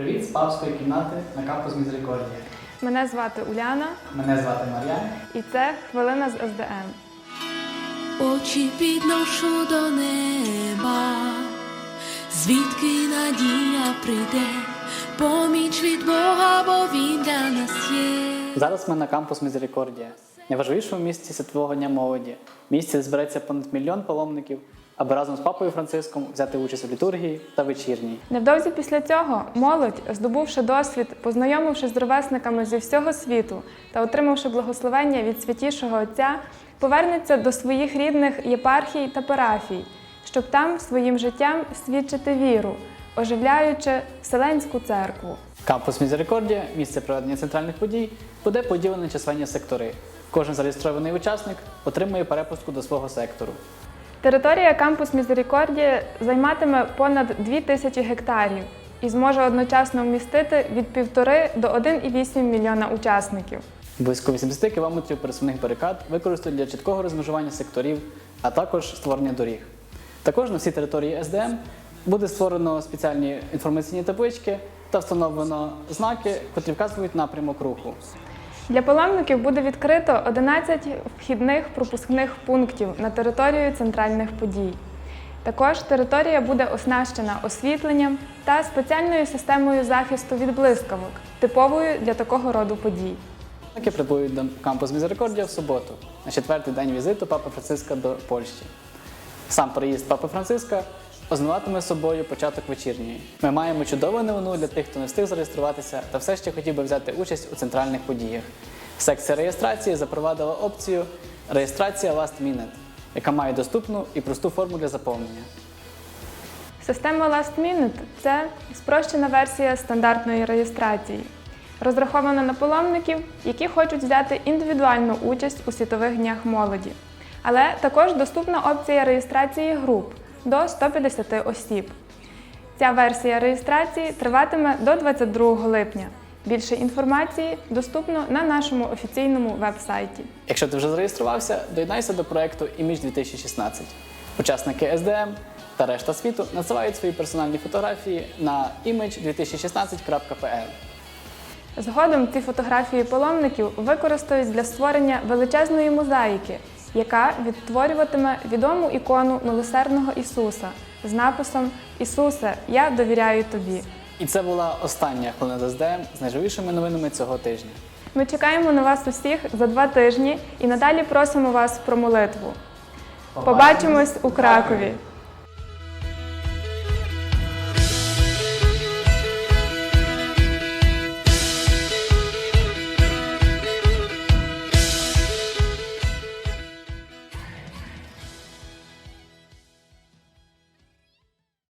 Привіт з папської кімнати на кампус Мізерикордія. Мене звати Уляна, Мене звати Мар'ян. і це хвилина з СДМ. Очі підношу до неба, звідки надія прийде, поміч від Бога, бо він для нас є. Зараз ми на кампус Мізерикордія, найважливішому місці Світового дня молоді. Місці, де збереться понад мільйон паломників, аби разом з папою Франциском взяти участь у літургії та вечірній. Невдовзі після цього молодь, здобувши досвід, познайомившись з ровесниками зі всього світу та отримавши благословення від святішого Отця, повернеться до своїх рідних єпархій та парафій, щоб там своїм життям свідчити віру, оживляючи Вселенську церкву. Кампус Мізерикордія, місце проведення центральних подій, буде поділене на численні сектори. Кожен зареєстрований учасник отримує перепустку до свого сектору. Територія кампус Мізерикордія займатиме понад 2 тисячі гектарів і зможе одночасно вмістити від 1,5 до 1,8 мільйона учасників. Близько 80 кілометрів пересувних барикад використають для чіткого розмежування секторів, а також створення доріг. Також на всій території СДМ буде створено спеціальні інформаційні таблички та встановлено знаки, котрі вказують напрямок руху. Для паломників буде відкрито 11 вхідних пропускних пунктів на територію центральних подій. Також територія буде оснащена освітленням та спеціальною системою захисту від блискавок, типовою для такого роду подій. Які прибують до кампус Мізерикордія в суботу, на четвертий день візиту Папи Франциска до Польщі. Сам приїзд Папи Франциска означатиме собою початок вечірньої. Ми маємо чудову новину для тих, хто не встиг зареєструватися та все ще хотів би взяти участь у центральних подіях. Секція реєстрації запровадила опцію реєстрація Last Minute, яка має доступну і просту форму для заповнення. Система Last Minute – це спрощена версія стандартної реєстрації, розрахована на паломників, які хочуть взяти індивідуальну участь у світових днях молоді. Але також доступна опція реєстрації груп до 150 осіб. Ця версія реєстрації триватиме до 22 липня. Більше інформації доступно на нашому офіційному веб-сайті. Якщо ти вже зареєструвався, доєднайся до проекту Image 2016. Учасники СДМ та решта світу надсилають свої персональні фотографії на image2016.pl. Згодом ці фотографії паломників використають для створення величезної мозаїки, яка відтворюватиме відому ікону милосердного Ісуса з написом Ісусе, я довіряю тобі. І це була остання хвилина з ДМ з найживішими новинами цього тижня. Ми чекаємо на вас усіх за два тижні і надалі просимо вас про молитву. Побачимось у Кракові!